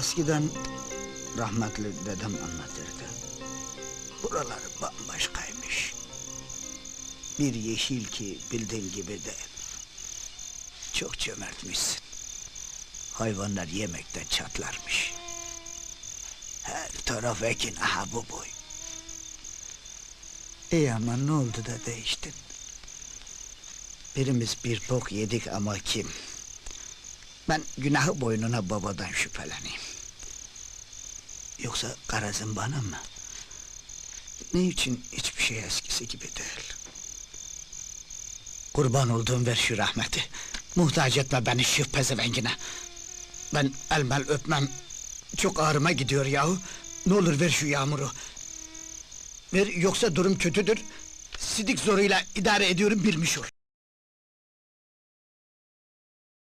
Eskiden rahmetli dedem anlatırdı. Buralar bambaşkaymış. Bir yeşil ki bildiğin gibi değil. Çok cömertmişsin. Hayvanlar yemekten çatlarmış. Her taraf ekin aha bu boy. İyi ama ne oldu da değiştin? Birimiz bir bok yedik ama kim? Ben günahı boynuna babadan şüpheleneyim. Yoksa karazın bana mı? Ne için hiçbir şey eskisi gibi değil. Kurban olduğum ver şu rahmeti. Muhtaç etme beni şu pezevengine. Ben elmel öpmem. Çok ağrıma gidiyor yahu. Ne olur ver şu yağmuru. Ver yoksa durum kötüdür. Sidik zoruyla idare ediyorum bilmiş ol.